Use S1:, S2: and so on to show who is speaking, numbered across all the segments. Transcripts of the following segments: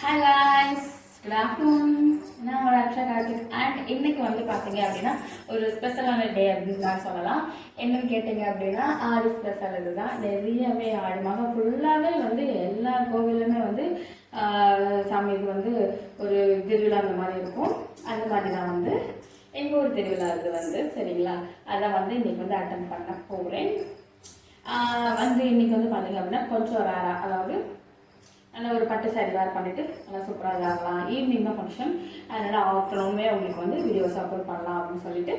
S1: Hi guys good afternoon நான் உங்களோட Aqsa Karthik and இன்னைக்கு வந்து பார்த்தீங்க அப்படின்னா ஒரு ஸ்பெஷலான டே அப்படின்னு நான் சொல்லலாம். என்னன்னு கேட்டிங்க அப்படின்னா ஆறு ஸ்பெஷல் இதுதான். நிறையவே ஆடி மாதம் ஃபுல்லாகவே வந்து எல்லா கோவிலுமே வந்து ஆஹ், சாமிக்கு வந்து ஒரு திருவிழா அந்த மாதிரி இருக்கும். அந்த மாதிரி தான் வந்து எங்கள் ஊர் திருவிழா இது வந்து சரிங்களா? அதை வந்து இன்னைக்கு வந்து அட்டன் பண்ண போகிறேன் வந்து இன்னைக்கு வந்து பார்த்தீங்க அப்படின்னா கொஞ்சம் ரேரா அதாவது நல்லா ஒரு பட்டு சாரி வேர் பண்ணிட்டு நல்லா சூப்பராக ஆகலாம் ஈவினிங் தான் ஃபங்க்ஷன் அதனால் ஆஃப்டர்நூனுமே உங்களுக்கு வந்து வீடியோஸ் அப்லோட் பண்ணலாம் அப்படின்னு சொல்லிட்டு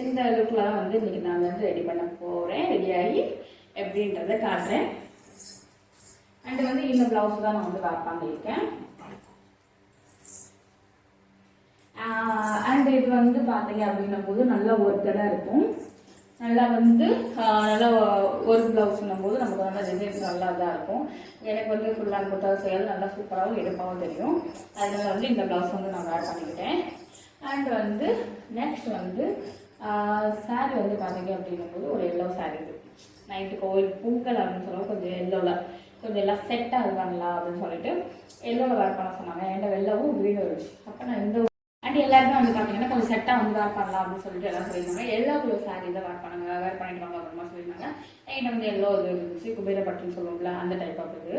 S1: இந்த லுக்கில் தான் வந்து இன்றைக்கி நான் வந்து ரெடி பண்ண போகிறேன் ரெடியாகி எப்படின்றத காட்டுறேன். அண்டு வந்து இந்த ப்ளவுஸ் தான் நான் வந்து வேர் பண்ணியிருக்கேன். அண்ட் இது வந்து பார்த்தீங்க அப்படின்னும் போது நல்லா ஒர்க்கடாக இருக்கும். நல்லா வந்து நல்லா ஒரு ப்ளவுஸ்னும் போது நமக்கு நல்லா டிசைன்ஸ் நல்லா இதாக இருக்கும். எனக்கு வந்து ஃபுல்லாக அண்ட் செய்யறது செயல் நல்லா சூப்பராகவும் எடுப்பாகவும் தெரியும். அதனால வந்து இந்த ப்ளவுஸ் வந்து நான் வேர் பண்ணிக்கிட்டேன். அண்ட் வந்து நெக்ஸ்ட் வந்து சாரி வந்து பார்த்தீங்க அப்படின்னும் போது ஒரு எல்லோ சாரி இது. நைட்டு கோவில் பூக்கள் அப்படின்னு சொல்லுவோம் கொஞ்சம் எல்லோவில் கொஞ்சம் எல்லாம் செட் ஆகுவாங்களா அப்படின்னு சொல்லிட்டு எல்லோவில் வேர் பண்ண சொன்னாங்க. என்கிட்ட வெள்ளவும் வீடு இருந்துச்சு. அப்போ நான் இந்த அண்ட் எல்லாருமே வந்து பார்த்தீங்கன்னா செட்டாக வந்து வேர் பண்ணலாம் அப்படின்னு சொல்லிட்டு எல்லாம் சொல்லியிருந்தாங்க. எல்லா குழு சாரி தான் வேர் பண்ணுங்க வேர் பண்ணிட்டு வாங்க அப்புறமா சொல்லியிருந்தாங்க. என்கிட்ட வந்து எல்லோ இது இருந்துச்சு? குபேர பட்டுன்னு சொல்லுவோம்ல அந்த டைப் ஆஃப் இது.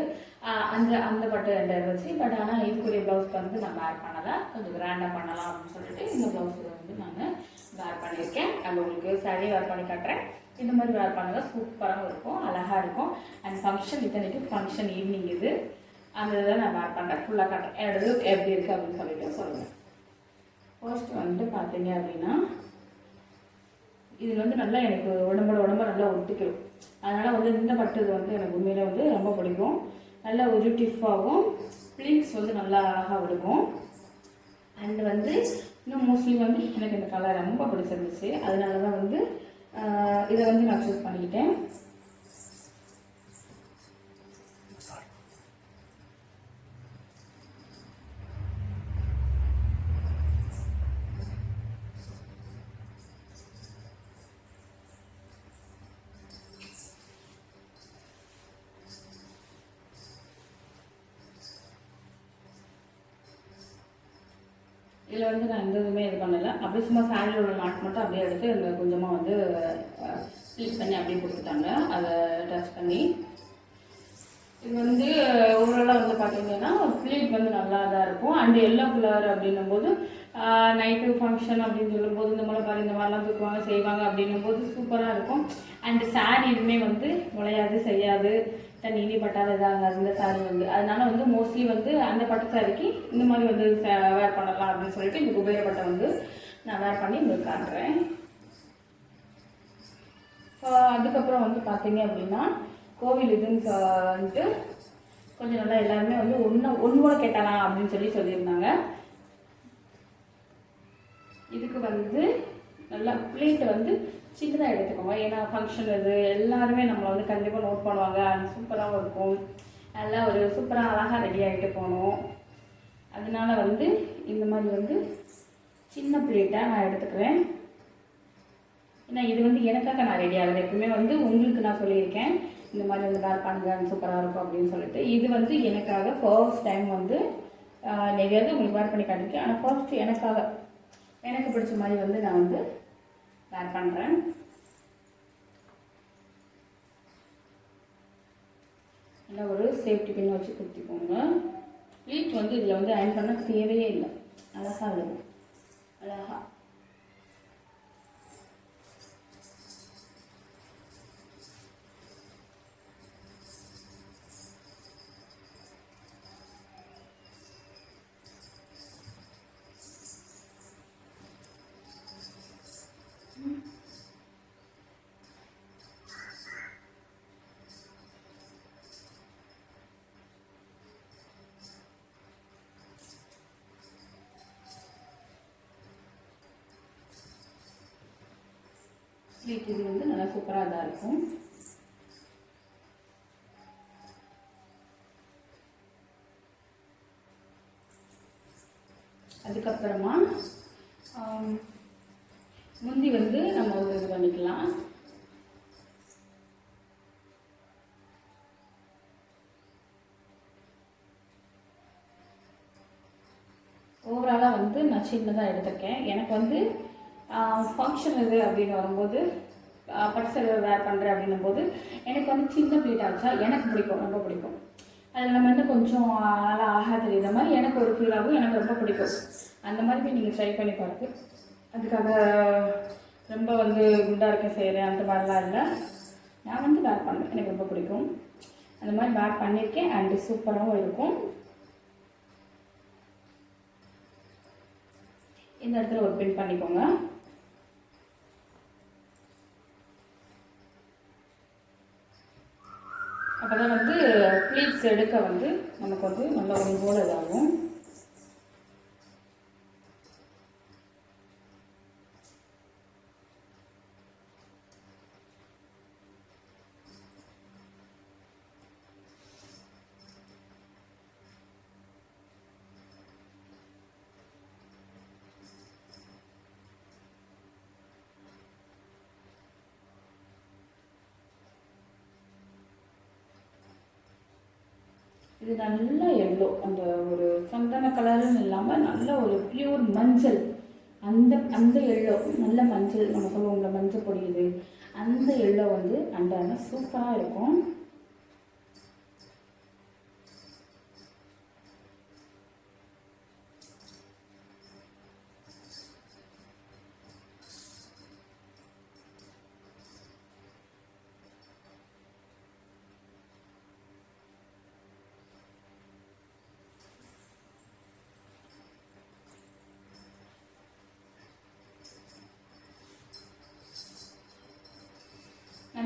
S1: அந்த அந்த பட்டு ரெண்டு இருந்துச்சு. பட் ஆனால் இதுக்குரிய ப்ளவுஸ்க்கு வந்து நான் வேர் பண்ணலை. கொஞ்சம் கிராண்டாக பண்ணலாம் அப்படின்னு சொல்லிட்டு இந்த ப்ளவுஸ் வந்து நான் வேர் பண்ணியிருக்கேன். அது உங்களுக்கு சாரி வேர் பண்ணி காட்டுறேன். இந்த மாதிரி வேர் பண்ணதான் சூப்பராகவும் இருக்கும் அழகாக இருக்கும். அண்ட் ஃபங்க்ஷன் இத்தனைக்கு ஃபங்க்ஷன் ஈவினிங் இது. அந்த இதை நான் வேர் பண்ணுறேன் ஃபுல்லாக காட்டுறேன். என்னோட எப்படி இருக்குது அப்படின்னு சொல்லிட்டு சொல்லுங்கள் ஃபர்ஸ்ட் வந்துட்டு பார்த்தீங்க அப்படின்னா இது வந்து நல்லா எனக்கு உடம்போட உடம்ப நல்லா ஒட்டிக்கிறோம் அதனால் வந்து இந்த பட்டது வந்து எனக்கு உண்மையில வந்து ரொம்ப பிடிக்கும். நல்லா ஒரு டிஃபாகும் ப்ளீட்ஸ் வந்து நல்லா அழகாக இருக்கும் அண்ட் வந்து இன்னும் மோஸ்ட்லி வந்து எனக்கு இந்த கலர் ரொம்ப பிடிச்சிருந்துச்சு. அதனால தான் வந்து இதை வந்து நான் சூஸ் பண்ணிக்கிட்டேன். இதில் வந்து நான் எந்த இதுவுமே இது பண்ணலை. அப்படியே சும்மா சாரியில் உள்ள நாட் மட்டும் அப்படியே எடுத்து இதில் கொஞ்சமாக வந்து ஸ்டிச் பண்ணி அப்படியே கொடுத்துட்டாங்க. அதை டச் பண்ணி. இது வந்து ஓவராலாக வந்து பார்த்தீங்கன்னா ப்ளீட் வந்து நல்லா தான் இருக்கும். அண்ட் எல்லோ கலர் அப்படின்னும் போது நைட்டு ஃபங்க்ஷன் அப்படின்னு சொல்லும்போது இந்த மாதிரி பாரு இந்த மாதிரிலாம் தூக்குவாங்க செய்வாங்க அப்படின்னும் போது சூப்பராக இருக்கும். அண்டு சாரி இதுவுமே வந்து முளையாது செய்யாது. தண்ணி இனி பட்டாத இதாக இந்த சாரி வந்து. அதனால வந்து மோஸ்ட்லி வந்து அந்த பட்டு சாரிக்கு இந்த மாதிரி வந்து வேர் பண்ணலாம் அப்படின்னு சொல்லிட்டு இந்த குபேர பட்டை வந்து நான் வேர் பண்ணி உங்களுக்கு காட்டுறேன். ஸோ அதுக்கப்புறம் வந்து பார்த்தீங்க அப்படின்னா கோவில் இதுன்னு வந்துட்டு கொஞ்சம் நல்லா எல்லாருமே வந்து ஒன்று ஒன்றோட கேட்டலாம் அப்படின்னு சொல்லி சொல்லியிருந்தாங்க. இதுக்கு வந்து நல்லா பிளேட் வந்து சின்னதாக எடுத்துக்கோங்க. ஏன்னா ஃபங்க்ஷன் இது எல்லாருமே நம்மளை வந்து கண்டிப்பாக நோட் பண்ணுவாங்க. அது சூப்பராகவும் இருக்கும். நல்லா ஒரு சூப்பராக அழகாக ரெடி ஆகிட்டு போகணும். அதனால வந்து இந்த மாதிரி வந்து சின்ன பிளேட்டாக நான் எடுத்துக்கிறேன். ஏன்னா இது வந்து எனக்காக நான் ரெடி ஆகலை. எப்பவுமே வந்து உங்களுக்கு நான் சொல்லியிருக்கேன். இந்த மாதிரி வந்து வேர் பண்ணுங்க சூப்பராக இருக்கும் அப்படின்னு சொல்லிட்டு. இது வந்து எனக்காக ஃபர்ஸ்ட் டைம் வந்து நிறையாவது நிறைய உங்களுக்கு வேர் பண்ணி காட்டிருக்கேன் ஆனால் ஃபர்ஸ்ட் எனக்காக எனக்கு பிடிச்ச மாதிரி வந்து நான் வந்து வேர் பண்ணுறேன் நல்லா ஒரு சேஃப்டி பின் வச்சு குத்திக்கோங்க. ப்ளீச் வந்து இதில் வந்து அயன் பண்ண தேவையே இல்லை. அழகாக இருக்கும் அழகாக ஸ்வீட் இது வந்து நல்லா சூப்பராக தான் இருக்கும். அதுக்கப்புறமா முந்தி வந்து நம்ம ஒரு இது பண்ணிக்கலாம். ஓவராலாக வந்து நான் சின்னதாக எடுத்திருக்கேன். எனக்கு வந்து ஃபங்க்ஷன் இது அப்படின்னு வரும்போது பட்டு சேலை வேர் பண்ணுறேன் அப்படின்னும் போது எனக்கு வந்து சின்ன ப்ளீட் வச்சா எனக்கு பிடிக்கும் ரொம்ப பிடிக்கும். அதில் நம்ம இன்னும் கொஞ்சம் நல்லா அழகாக தெரியுற மாதிரி எனக்கு ஒரு ஃபீல் ஆகும் எனக்கு ரொம்ப பிடிக்கும். அந்த மாதிரி நீங்கள் ட்ரை பண்ணி பார்த்து அதுக்காக ரொம்ப வந்து குண்டாக இருக்க செய்கிறேன் அந்த மாதிரிலாம் இல்லை. நான் வந்து வேர் பண்ணுறேன் எனக்கு ரொம்ப பிடிக்கும். அந்த மாதிரி வேர் பண்ணியிருக்கேன் அண்டு சூப்பராகவும் இருக்கும். இந்த இடத்துல ஒரு பின் பண்ணிக்கோங்க. அப்போ தான் வந்து ப்ளீட்ஸ் எடுக்க வந்து நமக்கு வந்து நல்ல ஒரு போல இதாகும் இது நல்ல எல்லோ அந்த ஒரு சந்தன கலருன்னு இல்லாமல் நல்ல ஒரு பியூர் மஞ்சள். அந்த அந்த எல்லோ நல்ல மஞ்சள் நம்ம சொல்லுவோம்ல மஞ்சள் பொடியுது அந்த எல்லோ வந்து அந்த சூப்பராக இருக்கும்.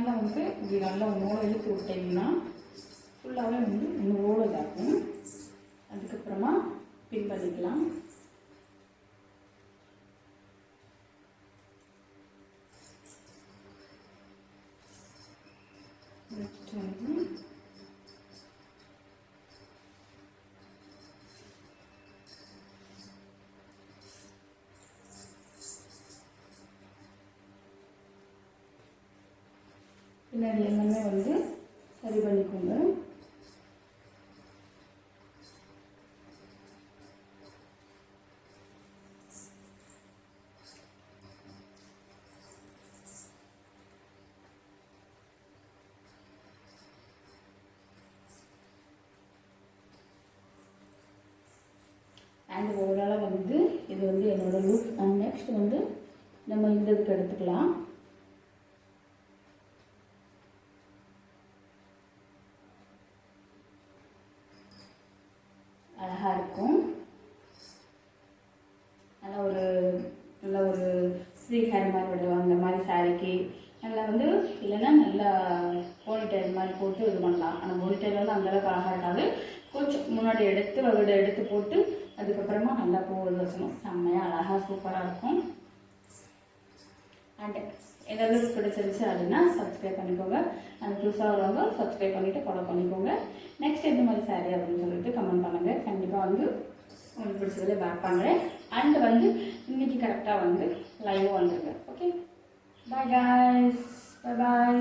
S1: டைமில் வந்து இப்படி நல்லா நூலை இழுத்து விட்டீங்கன்னா ஃபுல்லாகவே வந்து நூலோட இதாகும். அதுக்கப்புறமா பின் பண்ணிக்கலாம். பின்னாடி எல்லாமே வந்து சரி பண்ணிக்கோங்க. அண்ட் ஓவராலாக வந்து இது வந்து என்னோடய லுக் அண்ட் நெக்ஸ்ட் வந்து நம்ம இந்த இதுக்கு எடுத்துக்கலாம் அழகாக இருக்கும் நல்ல ஒரு நல்ல ஒரு ஃப்ரீ ஹேர் மாதிரி விடுவாங்க அந்த மாதிரி சாரிக்கு நல்லா வந்து இல்லைன்னா நல்லா போனிடெயில் மாதிரி போட்டு இது பண்ணலாம். ஆனால் போனிடெயில் வந்து அந்தளவுக்கு அழகாக இருக்காது. கொஞ்சம் முன்னாடி எடுத்து வகுட எடுத்து போட்டு அதுக்கப்புறமா நல்லா பூ வச்சணும் செம்மையாக அழகாக சூப்பராக இருக்கும். அண்ட் ஏதாவது பிடிச்சிருச்சு அப்படின்னா சப்ஸ்கிரைப் பண்ணிக்கோங்க. அந்த புதுசாக வரவங்க சப்ஸ்கிரைப் பண்ணிவிட்டு ஃபாலோ பண்ணிக்கோங்க. நெக்ஸ்ட் எந்த மாதிரி சாரி அப்படின்னு சொல்லிட்டு கமெண்ட் பண்ணுங்கள் கண்டிப்பாக வந்து உங்களுக்கு பிடிச்சதில் பேக் பண்ணுறேன் அண்ட் வந்து இன்னைக்கு கரெக்டாக வந்து லைவ் வந்துருங்க ஓகே பாய் காய்ஸ் பாய் பாய்